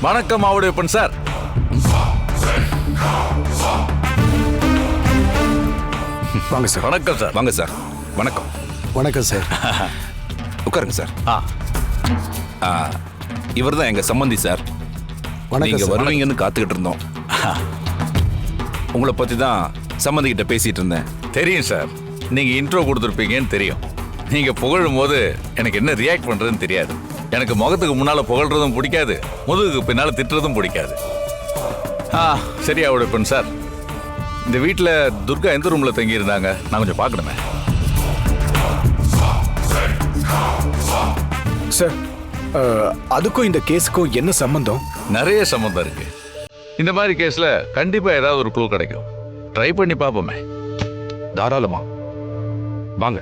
வணக்கம் ஆவுடையப்பன் சார். வாங்க சார். வணக்கம் சார். வாங்க சார். வணக்கம். வணக்கம் சார். உட்காருங்க சார். ஆ. இவர் தான் எங்க சம்மந்தி சார். வணக்கம் நீங்க வருவீங்கன்னு காத்துக்கிட்டு இருந்தோம். உங்களை பத்தி தான் சம்மந்தி கிட்ட பேசிட்டு இருந்தேன். தெரியும் சார். நீங்க இன்ட்ரோ கொடுத்துருப்பீங்கன்னு தெரியும். நீங்க புகழும் போது எனக்கு என்ன ரியாக்ட் பண்றதுன்னு தெரியாது. எனக்கு முகத்துக்கு முன்னால புகழ்றதும் பிடிக்காது. முதுகுக்கு பின்னால திட்டுறதும் பிடிக்காது. ஆ சரி ஆவுடையப்பன் சார். இந்த வீட்டில் துர்கா எந்த ரூம்ல தங்கி இருந்தாங்க நான் கொஞ்சம் பார்க்கணுமே. சார் அதுக்கும் இந்த கேஸுக்கும் என்ன சம்பந்தம்? நிறைய சம்மந்தம் இருக்கு. இந்த மாதிரி கேஸ்ல கண்டிப்பா ஏதாவது ஒரு க்ளூ கிடைக்கும். ட்ரை பண்ணி பார்ப்போமே. தாராளமா. வாங்க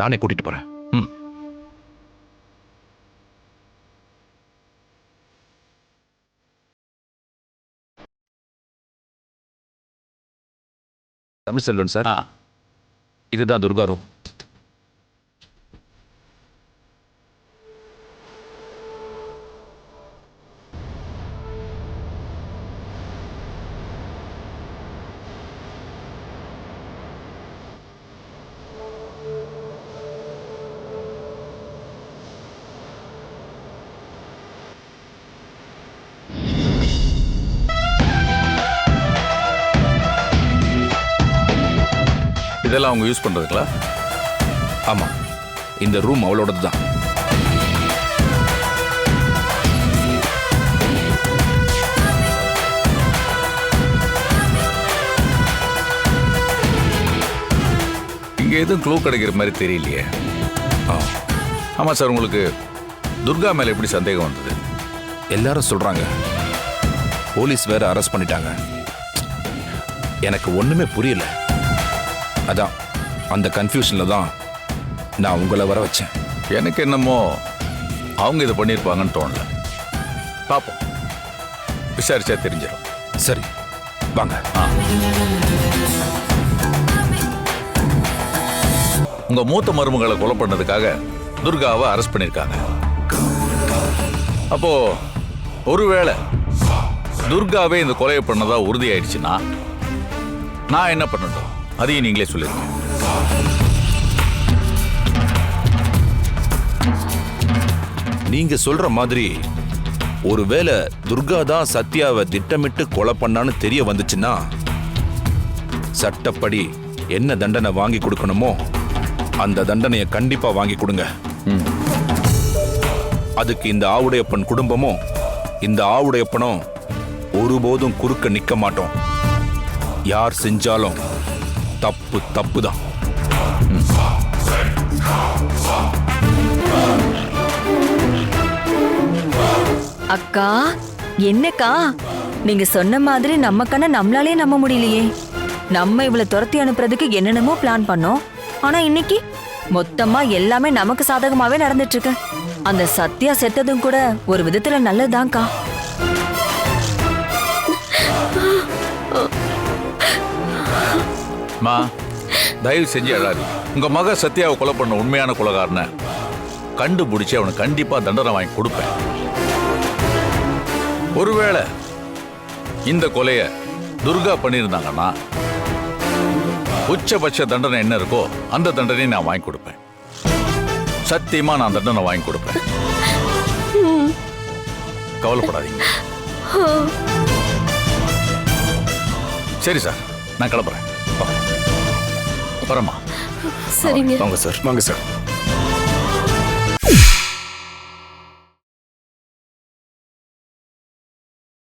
நானே கூட்டிட்டு போறேன். தமிழ் செல்வன் சார். இதுதான் துர்கா ரூம் இதெல்லாம் அவங்க யூஸ் பண்ணுறதுங்களா ஆமாம் இந்த ரூம் அவளோடது தான். இங்கே எதுவும் க்ளூ கிடைக்கிற மாதிரி தெரியலையே. ஆ, ஆமாம் சார் உங்களுக்கு துர்கா மேலே எப்படி சந்தேகம் வந்தது? எல்லாரும் சொல்கிறாங்க போலீஸ் வேற அரெஸ்ட் பண்ணிட்டாங்க. எனக்கு ஒன்றுமே புரியல. அதான் அந்த கன்ஃபியூஷன்ல தான் நான் உங்களை வர வச்சேன். எனக்கு என்னமோ அவங்க இதை பண்ணியிருப்பாங்கன்னு தோணல. பார்ப்போம் விசாரிச்சா தெரிஞ்சிடும் சரி வாங்க. உங்க மூத்த மருமகளை கொலை பண்ணதுக்காக துர்காவை அரெஸ்ட் பண்ணியிருக்காங்க. அப்போ ஒருவேளை துர்காவே இந்த கொலையை பண்ணதா உறுதியாயிடுச்சுன்னா நான் என்ன பண்ணட்டும்? அதையும் நீங்களே சொல்லுங்க. நீங்க சொல்ற மாதிரி ஒருவேளை துர்கா தான் சத்யாவை திட்டமிட்டு கொலை பண்ணான்னு தெரிய வந்துச்சுன்னா சட்டப்படி என்ன தண்டனை வாங்கி கொடுக்கணுமோ அந்த தண்டனையை கண்டிப்பா வாங்கி கொடுங்க. அதுக்கு இந்த ஆவுடையப்பன் குடும்பமும் இந்த ஆவுடையப்பனும் ஒருபோதும் குறுக்க நிக்க மாட்டோம். யார் செஞ்சாலும் தப்பு தப்பு தான் அக்கா என்னக்கா? நீங்க சொன்ன மாதிரி நம்ம கண்ண நம்மளாலே நம்ப முடியலையே. நம்ம இவ்வளவு துரத்தி அனுப்புறதுக்கு என்னென்னமோ பிளான் பண்ணோம். ஆனா இன்னைக்கு மொத்தமா எல்லாமே நமக்கு சாதகமாவே நடந்துட்டு இருக்கு. அந்த சத்யா செத்ததும் கூட ஒரு விதத்துல நல்லதுதான்க்கா. மா தயவு செஞ்சு அழாதீங்க உங்க மக சத்யாவை கொலை பண்ண உண்மையான கொலைகாரனை கண்டுபிடிச்சு அவனுக்கு கண்டிப்பா தண்டனை வாங்கி கொடுப்பேன். ஒருவேளை இந்த கொலைய துர்கா பண்ணியிருந்தாங்கன்னா உச்சபட்ச தண்டனை என்ன இருக்கோ அந்த தண்டனையை நான் வாங்கி கொடுப்பேன். சத்தியமா நான் தண்டனை வாங்கி கொடுப்பேன். கவலைப்படாதீங்க. சரி சார் நான் கிளம்புறேன். வரமா சரிங்க. வாங்க சார். வாங்க சார்.